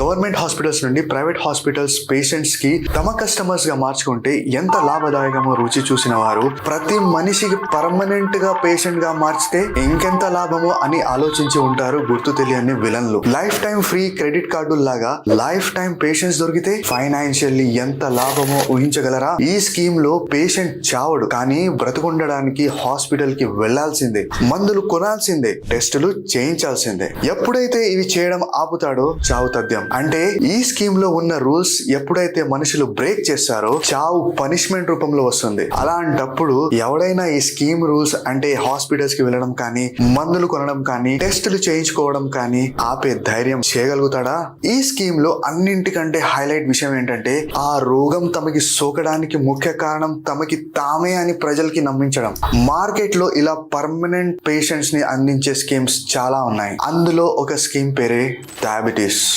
Government hospitals నుండి private hospitals పేషెంట్స్కి తమ కస్టమర్స్గా మార్చుకుంటే ఎంత లాభదాయకమో రుచి చూసిన వారు ప్రతి మనిషికి పర్మనెంట్గా పేషెంట్గా మార్చితే ఇంకెంత లాభమో అని ఆలోచించి ఉంటారు గుర్తు తెలియని విలన్లు. Life time free credit card లాగా లైఫ్ టైం పేషెంట్స్ దొరికితే ఫైనాన్షియల్లీ ఎంత లాభమో ఊహించగలరా? ఈ స్కీమ్లో పేషెంట్ చావడు కానీ బ్రతుకుండడానికి హాస్పిటల్కి వెళ్ళాల్సిందే. మందులు కొనాల్సిందే టెస్టులు చేయించాల్సిందే. ఎప్పుడైతే ఇవి చేయడం ఆపుతాడో చావు తథ్యం అంటే ఈ స్కీమ్లో ఉన్న రూల్స్ ఎప్పుడైతే మనుషులు బ్రేక్ చేస్తారో చావు పనిష్మెంట్ రూపంలో వస్తుంది. అలాంటప్పుడు ఎవడైనా ఈ స్కీమ్ రూల్స్ అంటే హాస్పిటల్స్కి వెళ్ళడం కానీ మందులు కొనడం కానీ టెస్టులు చేయించుకోవడం కానీ ఆపే ధైర్యం చేయగలుగుతాడా? ఈ స్కీమ్లో అన్నింటికంటే హైలైట్ విషయం ఏంటంటే ఆ రోగం తమకి సోకడానికి ముఖ్య కారణం తమకి తామే అని ప్రజలకి నమ్మించడం. మార్కెట్లో ఇలా పర్మనెంట్ పేషెంట్స్ని అందించే స్కీమ్స్ చాలా ఉన్నాయి. అందులో ఒక స్కీమ్ పేరే డయాబెటీస్.